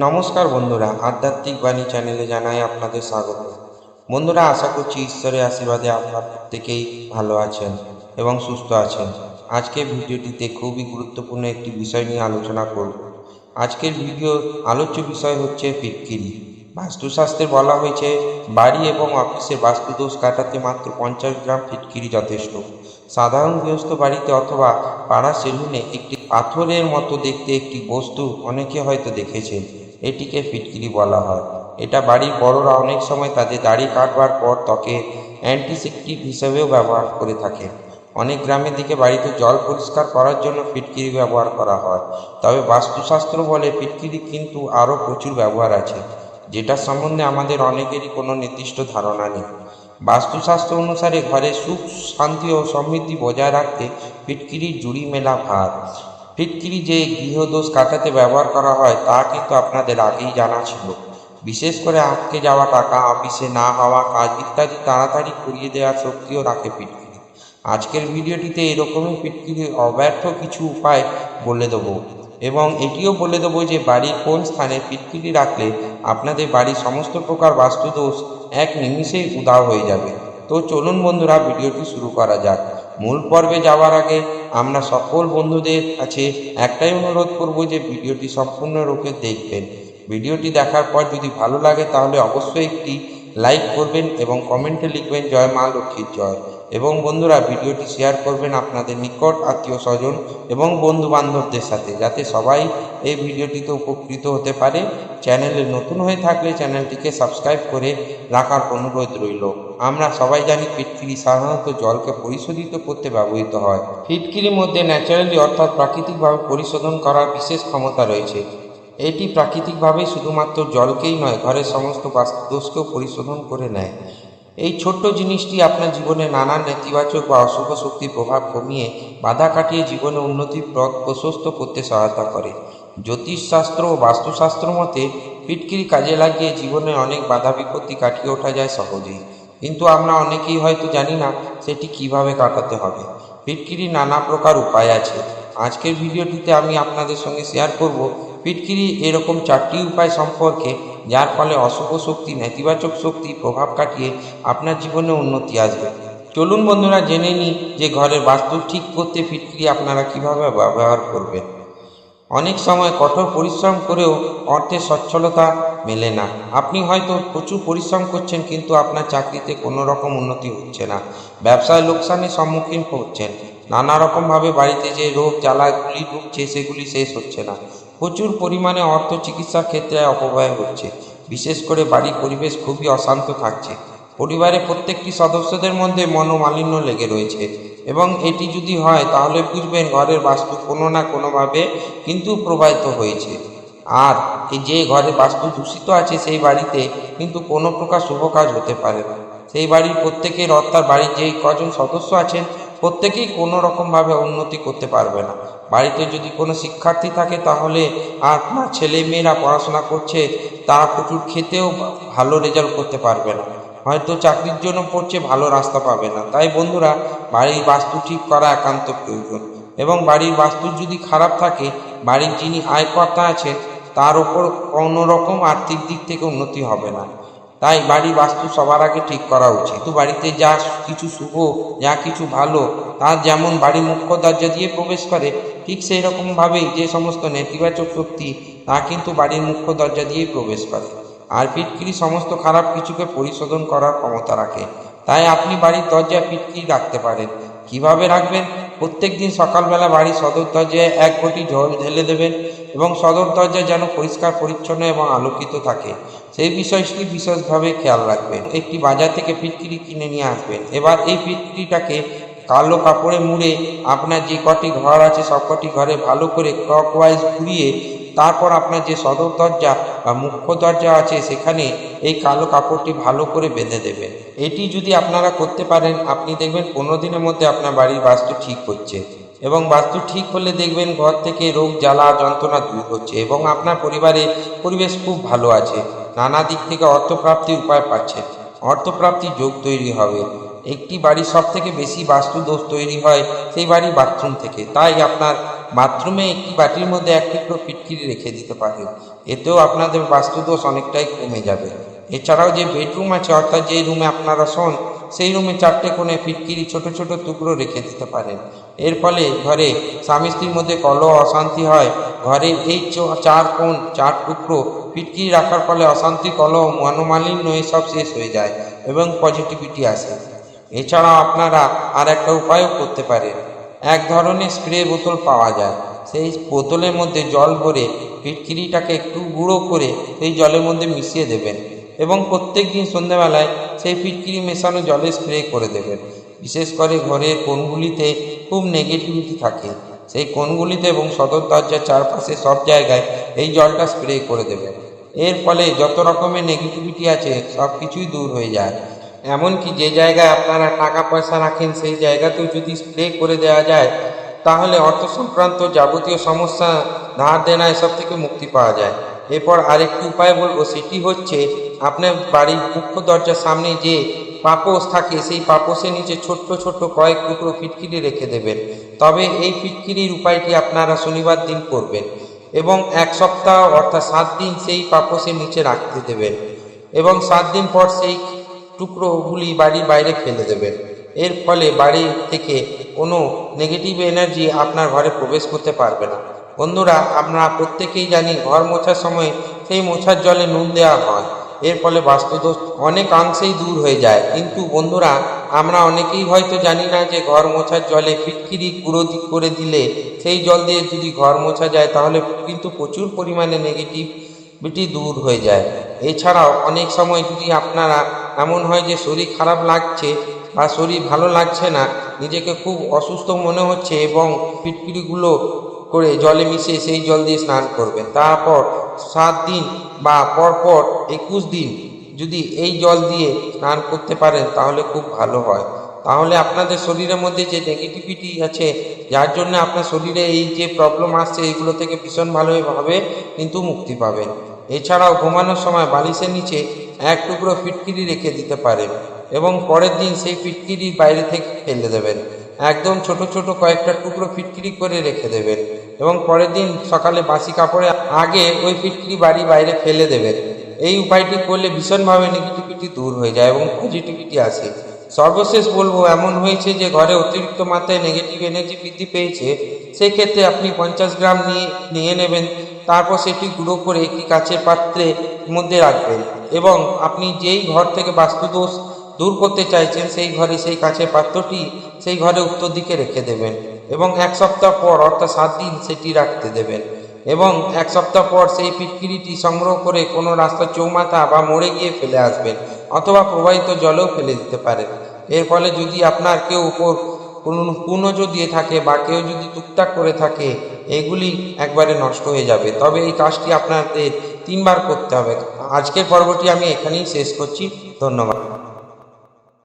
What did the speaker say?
নমস্কার বন্ধুরা, আধ্যাত্মিক বাণী চ্যানেলে জানাই আপনাদের স্বাগত। বন্ধুরা, আশা করছি ঈশ্বরের আশীর্বাদে আপনার প্রত্যেকেই ভালো আছেন এবং সুস্থ আছেন। আজকের ভিডিওটিতে খুবই গুরুত্বপূর্ণ একটি বিষয় নিয়ে আলোচনা করব। আজকের ভিডিওর আলোচ্য বিষয় হচ্ছে ফিটকিরি। বাস্তুশাস্ত্রে বলা হয়েছে, বাড়ি এবং অফিসের বাস্তুদোষ কাটাতে মাত্র পঞ্চাশ গ্রাম ফিটকিরি যথেষ্ট। সাধারণ গৃহস্থ বাড়িতে অথবা পাড়া সেলুনে একটি পাথরের মতো দেখতে একটি বস্তু অনেকে হয়তো দেখেছেন। এটিকে ফিটকিরি বলা হয়। এটা বাড়ির বড়রা অনেক সময় তাদের দাড়ি কাটবার পর ত্বকে অ্যান্টিসেপটিক হিসেবেও ব্যবহার করে থাকে। অনেক গ্রামের দিকে বাড়িতে জল পরিষ্কার করার জন্য ফিটকিরি ব্যবহার করা হয়। তবে বাস্তুশাস্ত্র বলে ফিটকিরি কিন্তু আরও প্রচুর ব্যবহার আছে, যেটার সম্বন্ধে আমাদের অনেকেরই কোনো নির্দিষ্ট ধারণা নেই। বাস্তুশাস্ত্র অনুসারে ঘরে সুখ, শান্তি ও সমৃদ্ধি বজায় রাখতে ফিটকিরির জুড়ি মেলা ভার। ফিটকিরি যে গৃহদোষ কাটাতে ব্যবহার করা হয়, তা কিন্তু আপনাদের আগেই জানা ছিল। বিশেষ করে আটকে যাওয়া টাকা, অফিসে না হওয়া, কাজ ইত্যাদি তাড়াতাড়ি করিয়ে দেওয়ার শক্তিও রাখে ফিটকিরি আজকের ভিডিওটিতে এরকমই ফিটকিরির অব্যর্থ কিছু উপায় বলে দেবো। এবং এটিও বলে দেবো যে, বাড়ির কোন স্থানে ফিটকিরি রাখলে আপনাদের বাড়ির সমস্ত প্রকার বাস্তুদোষ এক নিমিষেই উদাও হয়ে যাবে। তো চলুন বন্ধুরা, ভিডিওটি শুরু করা যাক। মূল পর্বে যাওয়ার আগে আমরা সকল বন্ধুদের কাছে একটাই অনুরোধ করব যে ভিডিওটি সম্পূর্ণরূপে দেখবেন। ভিডিওটি দেখার পর যদি ভালো লাগে তাহলে অবশ্যই একটি লাইক করবেন এবং কমেন্টে লিখবেন, জয় মা লক্ষ্মীর জয়। এবং বন্ধুরা, ভিডিওটি শেয়ার করবেন আপনাদের নিকট, আত্মীয় স্বজন এবং বন্ধু বান্ধবদের সাথে, যাতে সবাই এই ভিডিওটিতে উপকৃত হতে পারে। চ্যানেলে নতুন হয়ে থাকলে চ্যানেলটিকে সাবস্ক্রাইব করে রাখার অনুরোধ রইল। আমরা সবাই জানি ফিটকিরি সাধারণত জলকে পরিশোধিত করতে ব্যবহৃত হয়। ফিটকিরির মধ্যে ন্যাচারালি অর্থাৎ প্রাকৃতিকভাবে পরিশোধন করার বিশেষ ক্ষমতা রয়েছে। এটি প্রাকৃতিকভাবেই শুধুমাত্র জলকেই নয়, ঘরের সমস্ত বাস্তুদোষকেও পরিশোধন করে নেয়। এই ছোট্ট জিনিসটি আপনার জীবনে নানান নেতিবাচক বা অশুভ শক্তির প্রভাব কমিয়ে বাধা কাটিয়ে জীবনে উন্নতির পথ প্রশস্ত করতে সহায়তা করে। জ্যোতিষশাস্ত্র ও বাস্তুশাস্ত্র মতে, ফিটকিরি কাজে লাগিয়ে জীবনে অনেক বাধা বিপত্তি কাটিয়ে ওঠা যায় সহজেই। কিন্তু আমরা অনেকেই হয়তো জানি না সেটি কীভাবে কাটাতে হবে। ফিটকিরি নানা প্রকার উপায় আছে। আজকের ভিডিওটিতে আমি আপনাদের সঙ্গে শেয়ার করব ফিটকিরি এরকম চারটি উপায় সম্পর্কে, যার ফলে অশুভ শক্তি, নেতিবাচক শক্তি, প্রভাব কাটিয়ে আপনার জীবনে উন্নতি আসবে। চলুন বন্ধুরা, জেনে নিই যে ঘরের বাস্তু ঠিক করতে ফিটকিরি আপনারা কীভাবে ব্যবহার করবেন। অনেক সময় কঠোর পরিশ্রম করেও অর্থের সচ্ছলতা মেলে না। আপনি হয়তো প্রচুর পরিশ্রম করছেন কিন্তু আপনার চাকরিতে কোনো রকম উন্নতি হচ্ছে না। ব্যবসায় লোকসানের সম্মুখীন হচ্ছেন। নানা রকমভাবে বাড়িতে যে রোগ, জ্বালাগুলি ঢুকছে সেগুলি শেষ হচ্ছে না। প্রচুর পরিমাণে অর্থ চিকিৎসার ক্ষেত্রে অপব্যয় হচ্ছে। বিশেষ করে বাড়ির পরিবেশ খুবই অশান্ত থাকছে। পরিবারের প্রত্যেকটি সদস্যদের মধ্যে মনোমালিন্য লেগে রয়েছে। এবং এটি যদি হয়, তাহলে বুঝবেন ঘরের বাস্তু কোনো না কোনোভাবে কিন্তু প্রবাহিত হয়েছে। আর যে ঘরে বাস্তু দূষিত আছে, সেই বাড়িতে কিন্তু কোনো প্রকার শুভ কাজ হতে পারে না। সেই বাড়ির প্রত্যেকের অর্থাৎ বাড়ির যেই কজন সদস্য আছেন, প্রত্যেকেই কোনো রকমভাবে উন্নতি করতে পারবে না। বাড়িতে যদি কোনো শিক্ষার্থী থাকে, তাহলে আপনার ছেলে মেয়েরা পড়াশোনা করছে, তারা প্রচুর খেতেও ভালো রেজাল্ট করতে পারবে না। হয়তো চাকরির জন্য পড়ছে, ভালো রাস্তা পাবে না। তাই বন্ধুরা, বাড়ির বাস্তু ঠিক করা একান্ত প্রয়োজন। এবং বাড়ির বাস্তু যদি খারাপ থাকে, বাড়ির যিনি আয়কর্তা আছেন, তার উপর কোনো রকম আর্থিক দিক থেকে উন্নতি হবে না। তাই বাড়ির বাস্তু সবার আগে ঠিক করা উচিত। তো বাড়িতে যা কিছু শুভ, যা কিছু ভালো, তার যেমন বাড়ির মুখ্য দরজা দিয়ে প্রবেশ করে, ঠিক সেই রকমভাবেই যে সমস্ত নেতিবাচক শক্তি, তা কিন্তু বাড়ির মুখ্য দরজা দিয়েই প্রবেশ করে। আর ফিটকিরি সমস্ত খারাপ কিছুকে পরিশোধন করার ক্ষমতা রাখে। তাই আপনি বাড়ির দরজায় ফিটকিরি রাখতে পারেন। কীভাবে রাখবেন? প্রত্যেক দিন সকালবেলা বাড়ির সদর দরজায় এক কোটি জল ঢেলে দেবেন এবং সদর দরজা যেন পরিষ্কার, পরিচ্ছন্ন এবং আলোকিত থাকে। সেই বিষয়টি বিশেষভাবে খেয়াল রাখবেন। একটি বাজার থেকে ফিটকিরি কিনে নিয়ে আসবেন। এবার এই ফিটকিরিটাকে কালো কাপড়ে মুড়ে আপনার যে কটি ঘর আছে, সব কটি ঘরে ভালো করে ক্লকওয়াইজ ঘুরিয়ে তারপর আপনার যে সদর দরজা বা মুখ্য দরজা আছে, সেখানে এই কালো কাপড়টি ভালো করে বেঁধে দেবেন। এটি যদি আপনারা করতে পারেন, আপনি দেখবেন পনেরো দিনের মধ্যে আপনার বাড়ির বাস্তু ঠিক হচ্ছে এবং বাস্তু ঠিক হলে দেখবেন ঘর থেকে রোগ, জ্বালা, যন্ত্রণা দূর হচ্ছে এবং আপনার পরিবারে পরিবেশ খুব ভালো আছে। নানা দিক থেকে অর্থপ্রাপ্তির উপায় পাচ্ছেন। অর্থপ্রাপ্তি যোগ তৈরি হবে। একটি বাড়ির সব থেকে বেশি বাস্তু দোষ তৈরি হয় সেই বাড়ির বাথরুম থেকে। তাই আপনার বাথরুমে একটি বাটির মধ্যে এক টুকরো ফিটকিরি রেখে দিতে পারেন। এতেও আপনাদের বাস্তুদোষ অনেকটাই কমে যাবে। এছাড়াও যে বেডরুম আছে, অর্থাৎ যে রুমে আপনারা শোন, সেই রুমে চারটে কোণে ফিটকিরি ছোট ছোট টুকরো রেখে দিতে পারেন। এর ফলে ঘরে স্বামী স্ত্রীর মধ্যে কলহ, অশান্তি হয়। ঘরে এই চার কোণ, চার টুকরো ফিটকিরি রাখার ফলে অশান্তি, কলহ, মনোমালিন্য এসব শেষ হয়ে যায় এবং পজিটিভিটি আসে। এছাড়াও আপনারা আর একটা উপায়ও করতে পারেন। এক ধরনের স্প্রে বোতল পাওয়া যায়। সেই বোতলের মধ্যে জল ভরে ফিটকিরিটাকে একটু গুঁড়ো করে সেই জলের মধ্যে মিশিয়ে দেবেন এবং প্রত্যেক দিন সন্ধ্যাবেলায় সেই ফিটকিরি মেশানো জলে স্প্রে করে দেবেন। বিশেষ করে ঘরের কোণগুলিতে খুব নেগেটিভিটি থাকে। সেই কোণগুলিতে এবং সদর দরজার চারপাশে সব জায়গায় এই জলটা স্প্রে করে দেবেন। এর ফলে যত রকমের নেগেটিভিটি আছে সব কিছুই দূর হয়ে যায়। এমনকি যে জায়গায় আপনারা টাকা পয়সা রাখেন, সেই জায়গাতেও যদি স্প্রে করে দেওয়া যায়, তাহলে অর্থ সংক্রান্ত যাবতীয় সমস্যা, ধার দেনা এসব থেকে মুক্তি পাওয়া যায়। এরপর আরেকটি উপায় বলব, সেটি হচ্ছে আপনার বাড়ির মুখ্য দরজার সামনে যে পাপোশ থাকে, সেই পাপোশের নিচে ছোট্ট ছোট্ট কয়েক টুকরো ফিটকিরি রেখে দেবেন। তবে এই ফিটকিরির উপায়টি আপনারা শনিবার দিন করবেন এবং এক সপ্তাহ অর্থাৎ সাত দিন সেই পাপোশের নিচে রাখতে দেবেন এবং সাত দিন পর সেই টুকরোগুলি বাড়ির বাইরে ফেলে দেবেন এর ফলে বাড়ি থেকে কোনো নেগেটিভ এনার্জি আপনার ঘরে প্রবেশ করতে পারবে না। বন্ধুরা, আমরা প্রত্যেকেই জানি ঘর মোছার সময় সেই মোছার জলে নুন দেওয়া হয়। এর ফলে বাস্তুদোষ অনেকাংশেই দূর হয়ে যায়। কিন্তু বন্ধুরা, আমরা অনেকেই হয়তো জানি না যে ঘর মোছার জলে ফিটকিরি গুঁড়ো দি- করে দিলে সেই জল দিয়ে যদি ঘর মোছা যায়, তাহলে কিন্তু প্রচুর পরিমাণে নেগেটিভ বিটি দূর হয়ে যায়। এছাড়াও অনেক সময় যদি আপনারা এমন হয় যে শরীর খারাপ লাগছে বা শরীর ভালো লাগছে না, নিজেকে খুব অসুস্থ মনে হচ্ছে এবং পিটপিড়িগুলো করে জলে মিশিয়ে সেই জল দিয়ে স্নান করবেন। তারপর সাত দিন বা পরপর একুশ দিন যদি এই জল দিয়ে স্নান করতে পারেন তাহলে খুব ভালো হয়। তাহলে আপনাদের শরীরের মধ্যে যে নেগেটিভিটি আছে, যার জন্য আপনার শরীরে এই যে প্রবলেম আসছে, এইগুলো থেকে ভীষণ ভালোভাবে কিন্তু মুক্তি পাবেন। এছাড়াও ঘুমানোর সময় বালিশের নিচে এক টুকরো ফিটকিরি রেখে দিতে পারেন এবং পরের দিন সেই ফিটকিরি বাইরে থেকে ফেলে দেবেন। একদম ছোট ছোট কয়েকটা টুকরো ফিটকিরি করে রেখে দেবেন এবং পরের দিন সকালে বাসি কাপড়ে আগে ওই ফিটকিরি বাড়ি বাইরে ফেলে দেবেন। এই উপায়টি করলে ভীষণভাবে নেগেটিভিটি দূর হয়ে যায় এবং পজিটিভিটি আসে। সর্বশেষ বলব, এমন হয়েছে যে ঘরে অতিরিক্ত মাত্রায় নেগেটিভ এনার্জি বৃদ্ধি পেয়েছে, সেক্ষেত্রে আপনি পঞ্চাশ গ্রাম নিয়ে নিয়ে নেবেন। তারপর সেটি গুঁড়ো করে একটি কাচের পাত্রে মধ্যে রাখবেন এবং আপনি যেই ঘর থেকে বাস্তুদোষ দূর করতে চাইছেন সেই ঘরে সেই কাচের পাত্রটি সেই ঘরে উত্তর দিকে রেখে দেবেন এবং এক সপ্তাহ পর অর্থাৎ সাত দিন সেটি রাখতে দেবেন এবং এক সপ্তাহ পর সেই পিটকিরিটি সংগ্রহ করে কোনো রাস্তার চৌমাথা বা মোড়ে গিয়ে ফেলে আসবেন অথবা প্রবাহিত জলেও ফেলে দিতে পারেন। এর ফলে যদি আপনার কেউ উপর পুনজো দিয়ে থাকে বা কেউ যদি টুকটাক করে থাকে, এগুলি একবারে নষ্ট হয়ে যাবে। তবে এই কাজটি আপনাদের তিনবার করতে হবে। আজকের পর্বটি আমি এখানেই শেষ করছি। ধন্যবাদ।